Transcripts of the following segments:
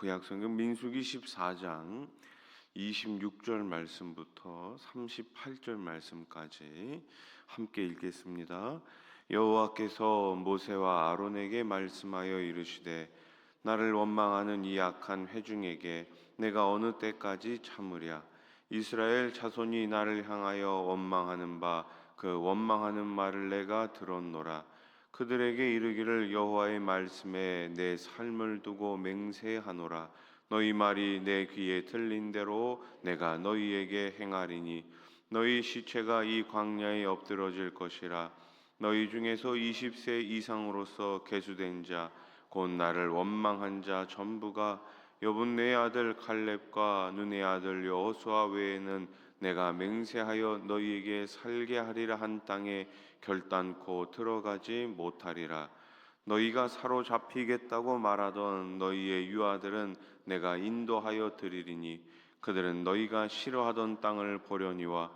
구약 성경 민수기 14장 26절 말씀부터 38절 말씀까지 함께 읽겠습니다. 여호와께서 모세와 아론에게 말씀하여 이르시되 나를 원망하는 이 악한 회중에게 내가 어느 때까지 참으랴 이스라엘 자손이 나를 향하여 원망하는 바 그 원망하는 말을 내가 들었노라 그들에게 이르기를 여호와의 말씀에 내 삶을 두고 맹세하노라. 너희 말이 내 귀에 들린 대로 내가 너희에게 행하리니 너희 시체가 이 광야에 엎드러질 것이라. 너희 중에서 20세 이상으로서 계수된 자 곧 나를 원망한 자 전부가 여분네 아들 칼렙과 눈의 아들 여호수아 외에는 내가 맹세하여 너희에게 살게 하리라 한 땅에 결단코 들어가지 못하리라. 너희가 사로잡히겠다고 말하던 너희의 유아들은 내가 인도하여 드리리니 그들은 너희가 싫어하던 땅을 보려니와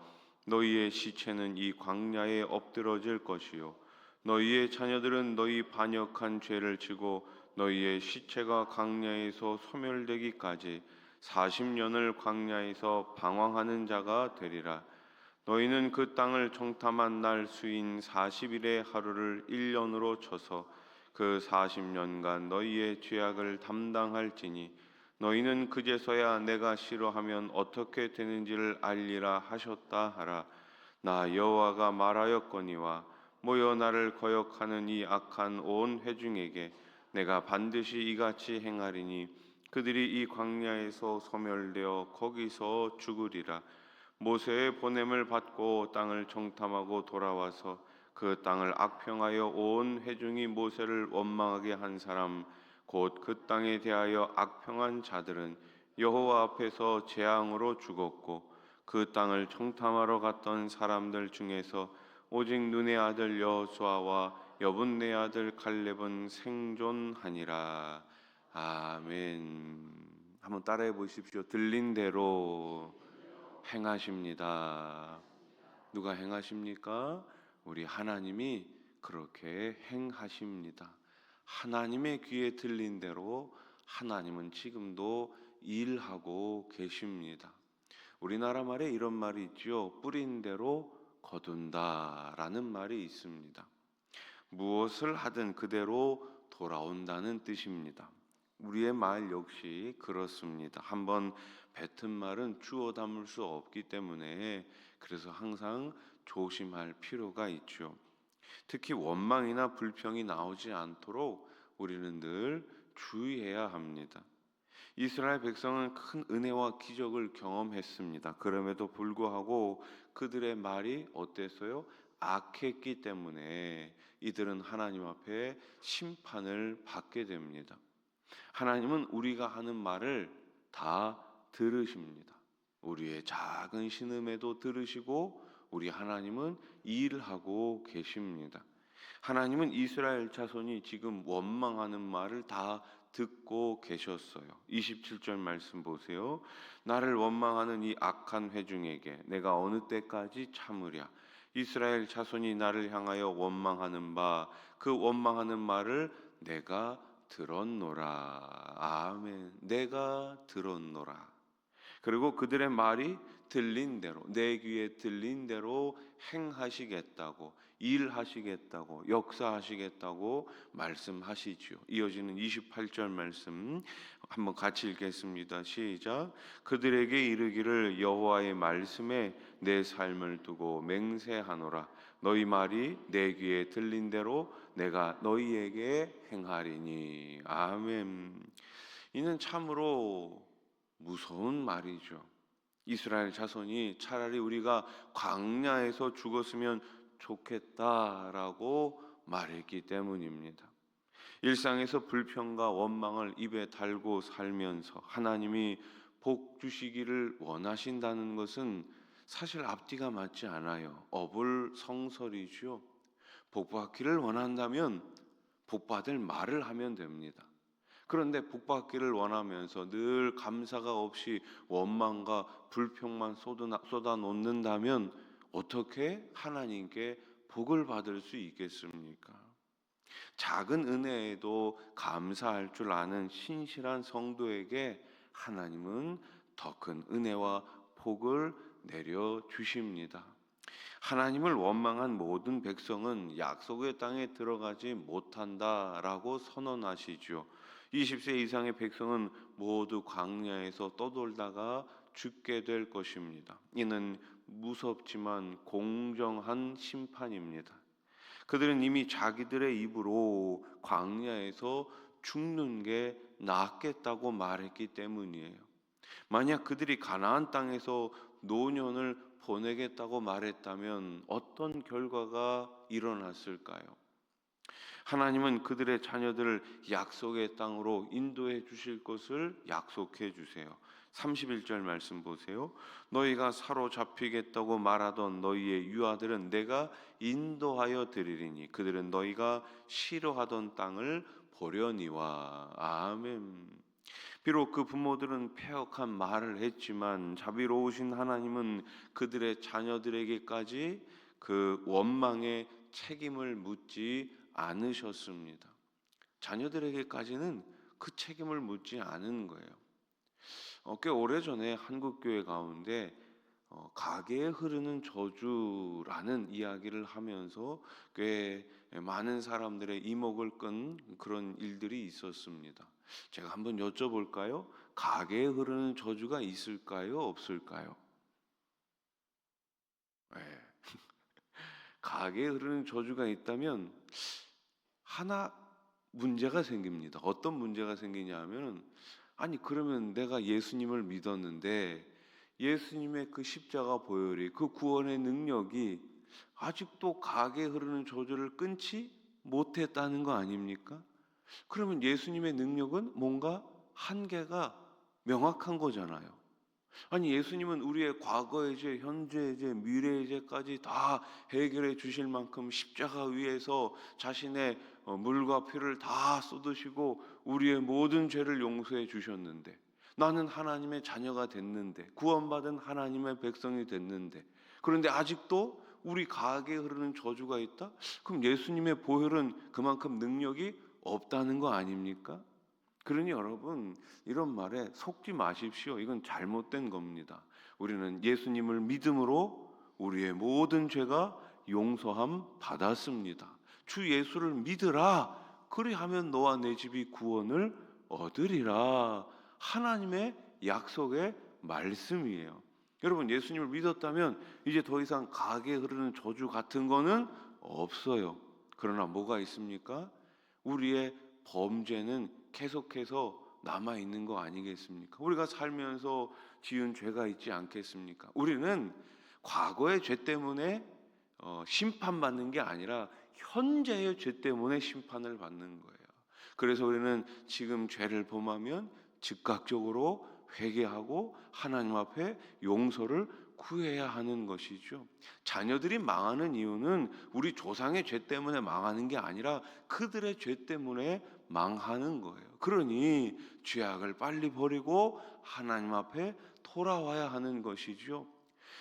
너희의 시체는 이 광야에 엎드러질 것이요. 너희의 자녀들은 너희 반역한 죄를 지고 너희의 시체가 광야에서 소멸되기까지 40년을 광야에서 방황하는 자가 되리라 너희는 그 땅을 정탐한 날 수인 40일의 하루를 1년으로 쳐서 그 40년간 너희의 죄악을 담당할지니 너희는 그제서야 내가 싫어하면 어떻게 되는지를 알리라 하셨다 하라. 나 여호와가 말하였거니와 모여 나를 거역하는 이 악한 온 회중에게 내가 반드시 이같이 행하리니 그들이 이 광야에서 소멸되어 거기서 죽으리라 모세의 보냄을 받고 땅을 정탐하고 돌아와서 그 땅을 악평하여 온 회중이 모세를 원망하게 한 사람 곧 그 땅에 대하여 악평한 자들은 여호와 앞에서 재앙으로 죽었고 그 땅을 청탐하러 갔던 사람들 중에서 오직 눈의 아들 여호수아와 여분네 아들 칼렙은 생존하니라 아멘. 한번 따라해 보십시오. 들린 대로 행하십니다. 누가 행하십니까? 우리 하나님이 그렇게 행하십니다. 하나님의 귀에 들린 대로 하나님은 지금도 일하고 계십니다. 우리나라 말에 이런 말이 있죠. 뿌린 대로 거둔다라는 말이 있습니다. 무엇을 하든 그대로 돌아온다는 뜻입니다. 우리의 말 역시 그렇습니다. 한번 뱉은 말은 주워 담을 수 없기 때문에 그래서 항상 조심할 필요가 있죠. 특히 원망이나 불평이 나오지 않도록 우리는 늘 주의해야 합니다. 이스라엘 백성은 큰 은혜와 기적을 경험했습니다. 그럼에도 불구하고 그들의 말이 어땠어요? 악했기 때문에 이들은 하나님 앞에 심판을 받게 됩니다. 하나님은 우리가 하는 말을 다 들으십니다. 우리의 작은 신음에도 들으시고 우리 하나님은 일하고 계십니다. 하나님은 이스라엘 자손이 지금 원망하는 말을 다 듣고 계셨어요. 27절 말씀 보세요. 나를 원망하는 이 악한 회중에게 내가 어느 때까지 참으랴. 이스라엘 자손이 나를 향하여 원망하는 바 그 원망하는 말을 내가 들었노라. 아멘. 내가 들었노라. 그리고 그들의 말이 들린 대로, 내 귀에 들린 대로 행하시겠다고, 일하시겠다고, 역사하시겠다고 말씀하시죠. 이어지는 28절 말씀 한번 같이 읽겠습니다. 시작. 그들에게 이르기를 여호와의 말씀에 내 삶을 두고 맹세하노라. 너희 말이 내 귀에 들린 대로 내가 너희에게 행하리니. 아멘. 이는 참으로 무서운 말이죠. 이스라엘 자손이 차라리 우리가 광야에서 죽었으면 좋겠다라고 말했기 때문입니다. 일상에서 불평과 원망을 입에 달고 살면서 하나님이 복 주시기를 원하신다는 것은 사실 앞뒤가 맞지 않아요. 어불성설이죠. 복 받기를 원한다면 복 받을 말을 하면 됩니다. 그런데 복받기를 원하면서 늘 감사가 없이 원망과 불평만 쏟아 놓는다면 어떻게 하나님께 복을 받을 수 있겠습니까? 작은 은혜에도 감사할 줄 아는 신실한 성도에게 하나님은 더 큰 은혜와 복을 내려 주십니다. 하나님을 원망한 모든 백성은 약속의 땅에 들어가지 못한다라고 선언하시죠. 20세 이상의 백성은 모두 광야에서 떠돌다가 죽게 될 것입니다. 이는 무섭지만 공정한 심판입니다. 그들은 이미 자기들의 입으로 광야에서 죽는 게 낫겠다고 말했기 때문이에요. 만약 그들이 가나안 땅에서 노년을 보내겠다고 말했다면 어떤 결과가 일어났을까요? 하나님은 그들의 자녀들을 약속의 땅으로 인도해 주실 것을 약속해 주세요. 31절 말씀 보세요. 너희가 사로잡히겠다고 말하던 너희의 유아들은 내가 인도하여 드리리니 그들은 너희가 싫어하던 땅을 보려니와 아멘. 비록 그 부모들은 폐역한 말을 했지만 자비로우신 하나님은 그들의 자녀들에게까지 그 원망의 책임을 묻지 않으셨습니다. 자녀들에게까지는 그 책임을 묻지 않은 거예요. 어, 꽤 오래 전에 한국 교회 가운데 어, 가게에 흐르는 저주라는 이야기를 하면서 꽤 많은 사람들의 이목을 끈 그런 일들이 있었습니다. 제가 한번 여쭤볼까요? 가게에 흐르는 저주가 있을까요? 없을까요? 네. 가게에 흐르는 저주가 있다면 하나 문제가 생깁니다. 어떤 문제가 생기냐면 아니 그러면 내가 예수님을 믿었는데 예수님의 그 십자가 보혈이 그 구원의 능력이 아직도 가게 흐르는 저주를 끊지 못했다는 거 아닙니까? 그러면 예수님의 능력은 뭔가 한계가 명확한 거잖아요. 아니 예수님은 우리의 과거의 죄, 현재의 죄, 미래의 죄까지 다 해결해 주실 만큼 십자가 위에서 자신의 어, 물과 피를 다 쏟으시고 우리의 모든 죄를 용서해 주셨는데 나는 하나님의 자녀가 됐는데 구원받은 하나님의 백성이 됐는데 그런데 아직도 우리 가게에 흐르는 저주가 있다? 그럼 예수님의 보혈은 그만큼 능력이 없다는 거 아닙니까? 그러니 여러분 이런 말에 속지 마십시오. 이건 잘못된 겁니다. 우리는 예수님을 믿음으로 우리의 모든 죄가 용서함 받았습니다. 주 예수를 믿으라. 그리하면 너와 내 집이 구원을 얻으리라. 하나님의 약속의 말씀이에요. 여러분 예수님을 믿었다면 이제 더 이상 가게 흐르는 저주 같은 거는 없어요. 그러나 뭐가 있습니까? 우리의 범죄는 계속해서 남아 있는 거 아니겠습니까? 우리가 살면서 지은 죄가 있지 않겠습니까? 우리는 과거의 죄 때문에 어, 심판받는 게 아니라 현재의 죄 때문에 심판을 받는 거예요. 그래서 우리는 지금 죄를 범하면 즉각적으로 회개하고 하나님 앞에 용서를 구해야 하는 것이죠. 자녀들이 망하는 이유는 우리 조상의 죄 때문에 망하는 게 아니라 그들의 죄 때문에 망하는 거예요. 그러니 죄악을 빨리 버리고 하나님 앞에 돌아와야 하는 것이죠.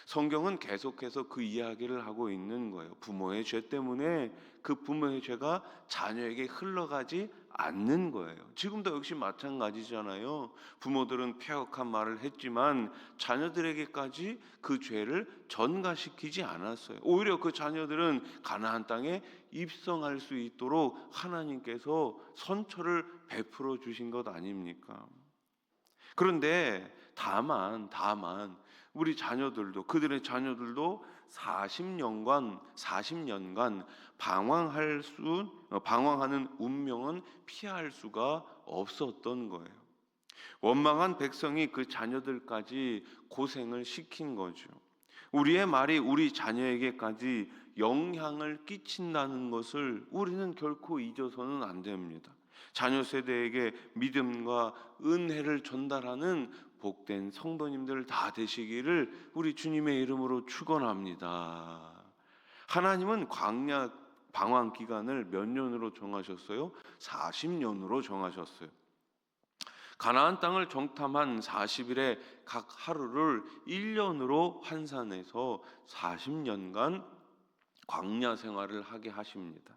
성경은 계속해서 그 이야기를 하고 있는 거예요. 부모의 죄 때문에 그 부모의 죄가 자녀에게 흘러가지 않는 거예요. 지금도 역시 마찬가지잖아요. 부모들은 폐역한 말을 했지만 자녀들에게까지 그 죄를 전가시키지 않았어요. 오히려 그 자녀들은 가나안 땅에 입성할 수 있도록 하나님께서 선처를 베풀어 주신 것 아닙니까? 그런데 다만 다만 우리 자녀들도 그들의 자녀들도 40년간 40년간 방황할 수 어, 방황하는 운명은 피할 수가 없었던 거예요. 원망한 백성이 그 자녀들까지 고생을 시킨 거죠. 우리의 말이 우리 자녀에게까지 영향을 끼친다는 것을 우리는 결코 잊어서는 안 됩니다. 자녀 세대에게 믿음과 은혜를 전달하는 복된 성도님들 다 되시기를 우리 주님의 이름으로 축원합니다. 하나님은 광야 방황 기간을 몇 년으로 정하셨어요? 40년으로 정하셨어요. 가나안 땅을 정탐한 40일에 각 하루를 1년으로 환산해서 40년간 광야 생활을 하게 하십니다.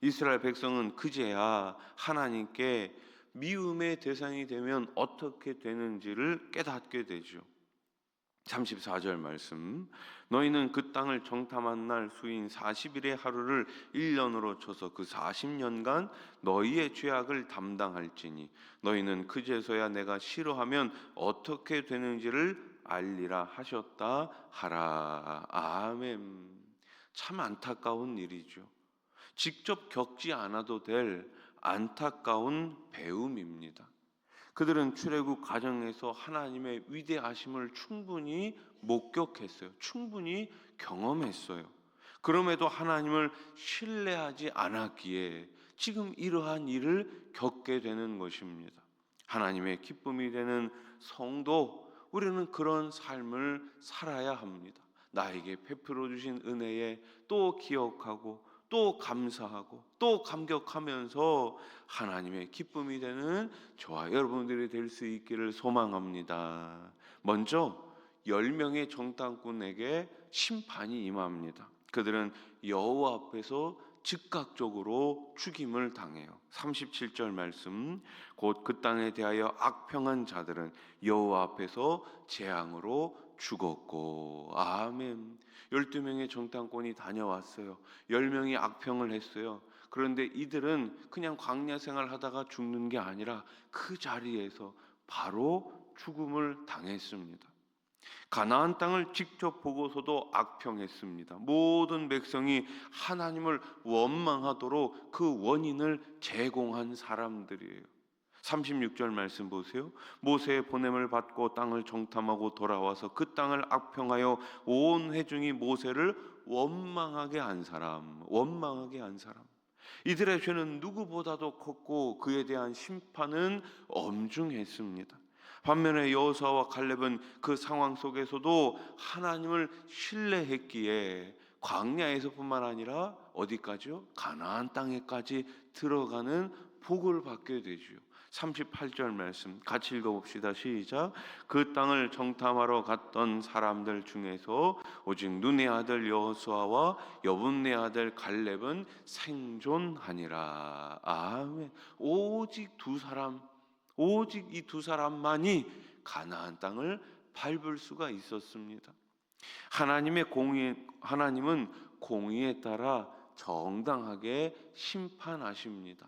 이스라엘 백성은 그제야 하나님께 미움의 대상이 되면 어떻게 되는지를 깨닫게 되죠. 34절 말씀. 너희는 그 땅을 정탐한 날 수인 40일의 하루를 1년으로 쳐서 그 40년간 너희의 죄악을 담당할지니 너희는 그제서야 내가 싫어하면 어떻게 되는지를 알리라 하셨다 하라. 아멘. 참 안타까운 일이죠. 직접 겪지 않아도 될 안타까운 배움입니다. 그들은 출애굽 과정에서 하나님의 위대하심을 충분히 목격했어요. 충분히 경험했어요. 그럼에도 하나님을 신뢰하지 않았기에 지금 이러한 일을 겪게 되는 것입니다. 하나님의 기쁨이 되는 성도, 우리는 그런 삶을 살아야 합니다. 나에게 베풀어 주신 은혜에 또 기억하고 또 감사하고 또 감격하면서 하나님의 기쁨이 되는 저와 여러분들이 될 수 있기를 소망합니다. 먼저 열 명의 정탐꾼에게 심판이 임합니다. 그들은 여호와 앞에서 즉각적으로 죽임을 당해요. 37절 말씀 곧 그 땅에 대하여 악평한 자들은 여호와 앞에서 재앙으로 죽었고 아멘. 12명의 정탐꾼이 다녀왔어요. 10명이 악평을 했어요. 그런데 이들은 그냥 광야 생활 하다가 죽는 게 아니라 그 자리에서 바로 죽음을 당했습니다. 가나안 땅을 직접 보고서도 악평했습니다. 모든 백성이 하나님을 원망하도록 그 원인을 제공한 사람들이에요. 36절 말씀 보세요. 모세의 보냄을 받고 땅을 정탐하고 돌아와서 그 땅을 악평하여 온 회중이 모세를 원망하게 한 사람, 원망하게 한 사람. 이들의 죄는 누구보다도 컸고 그에 대한 심판은 엄중했습니다. 반면에 여호수아와 갈렙은 그 상황 속에서도 하나님을 신뢰했기에 광야에서뿐만 아니라 어디까지요? 가나안 땅에까지 들어가는 복을 받게 되지요. 38절 말씀 같이 읽어봅시다. 시작. 그 땅을 정탐하러 갔던 사람들 중에서 오직 눈의 아들 여호수아와 여분의 아들 갈렙은 생존하니라. 아멘. 오직 두 사람, 오직 이 두 사람만이 가나안 땅을 밟을 수가 있었습니다. 하나님의 공의 하나님은 공의에 따라 정당하게 심판하십니다.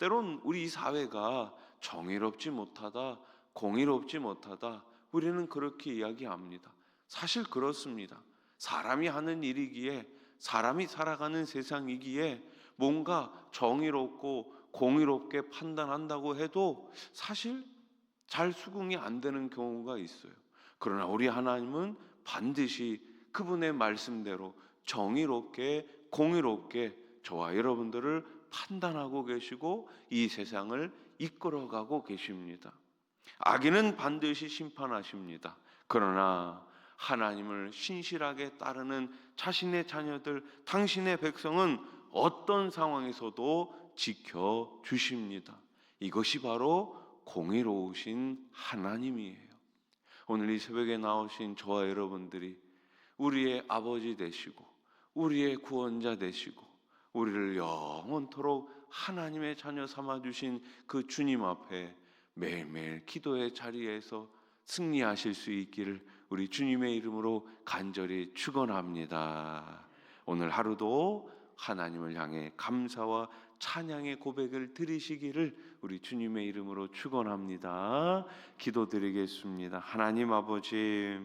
때론 우리 사회가 정의롭지 못하다, 공의롭지 못하다, 우리는 그렇게 이야기합니다. 사실 그렇습니다. 사람이 하는 일이기에, 사람이 살아가는 세상이기에 뭔가 정의롭고 공의롭게 판단한다고 해도 사실 잘 수긍이 안 되는 경우가 있어요. 그러나 우리 하나님은 반드시 그분의 말씀대로 정의롭게, 공의롭게 저와 여러분들을 판단하고 계시고 이 세상을 이끌어가고 계십니다. 악인은 반드시 심판하십니다. 그러나 하나님을 신실하게 따르는 자신의 자녀들, 당신의 백성은 어떤 상황에서도 지켜 주십니다. 이것이 바로 공의로우신 하나님이에요. 오늘 이 새벽에 나오신 저와 여러분들이 우리의 아버지 되시고 우리의 구원자 되시고 우리를 영원토록 하나님의 자녀 삼아 주신 그 주님 앞에 매일매일 기도의 자리에서 승리하실 수 있기를 우리 주님의 이름으로 간절히 축원합니다. 오늘 하루도 하나님을 향해 감사와 찬양의 고백을 드리시기를 우리 주님의 이름으로 축원합니다. 기도드리겠습니다. 하나님 아버지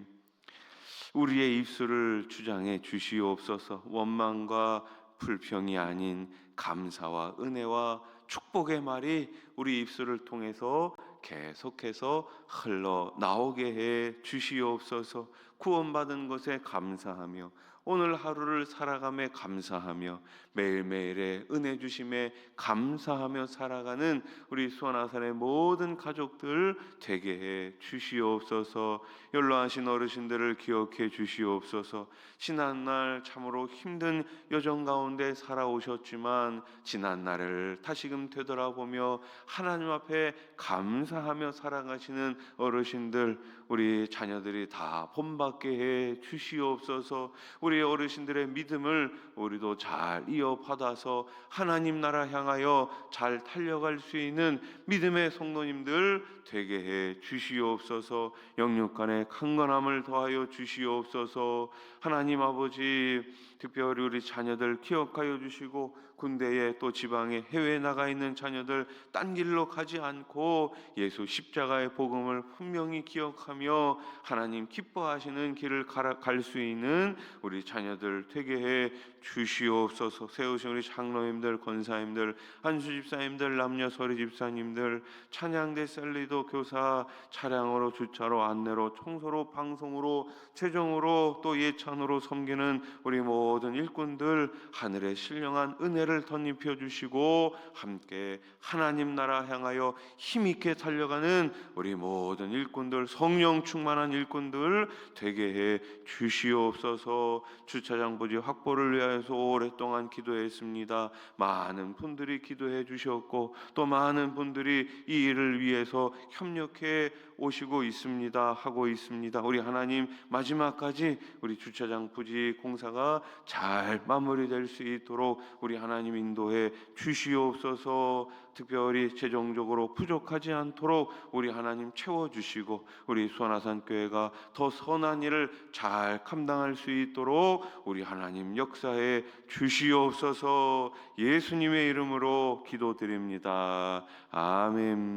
우리의 입술을 주장해 주시옵소서. 원망과 불평이 아닌 감사와 은혜와 축복의 말이 우리 입술을 통해서 계속해서 흘러 나오게 해 주시옵소서. 구원받은 것에 감사하며 오늘 하루를 살아감에 감사하며 매일매일의 은혜 주심에 감사하며 살아가는 우리 수원아산의 모든 가족들 되게 해 주시옵소서. 연로하신 어르신들을 기억해 주시옵소서. 지난 날 참으로 힘든 여정 가운데 살아오셨지만 지난 날을 다시금 되돌아보며 하나님 앞에 감사하며 살아가시는 어르신들 우리 자녀들이 다 본받게 해 주시옵소서. 우리 우리 어르신들의 믿음을 우리도 잘 이어받아서 하나님 나라 향하여 잘 달려갈 수 있는 믿음의 성도님들 되게 해 주시옵소서. 영육간의 강건함을 더하여 주시옵소서. 하나님 아버지 특별히 우리 자녀들 기억하여 주시고 군대에 또 지방에 해외에 나가 있는 자녀들 딴 길로 가지 않고 예수 십자가의 복음을 분명히 기억하며 하나님 기뻐하시는 길을 갈 수 있는 우리 자녀들 되게 해 주시옵소서. 세우신 우리 장로님들 권사님들 한수 집사님들 남녀 서리 집사님들 찬양대 셀리도 교사 차량으로 주차로 안내로 청소로 방송으로 최종으로 또 예찬으로 섬기는 우리 모든 일꾼들 하늘의 신령한 은혜를 덧입혀 주시고 함께 하나님 나라 향하여 힘있게 달려가는 우리 모든 일꾼들 성령 충만한 일꾼들 되게 해 주시옵소서. 주차장 부지 확보를 위하여서 오랫동안 기도했습니다. 많은 분들이 기도해 주셨고 또 많은 분들이 이 일을 위해서 협력해 오시고 있습니다. 하고 있습니다. 우리 하나님 마지막까지 우리 주차장 부지 공사가 잘 마무리될 수 있도록 우리 하나님 인도해 주시옵소서. 특별히 재정적으로 부족하지 않도록 우리 하나님 채워 주시고 우리 수원하산 교회가 더 선한 일을 잘 감당할 수 있도록 우리 하나님 역사에 주시옵소서. 예수님의 이름으로 기도드립니다. 아멘.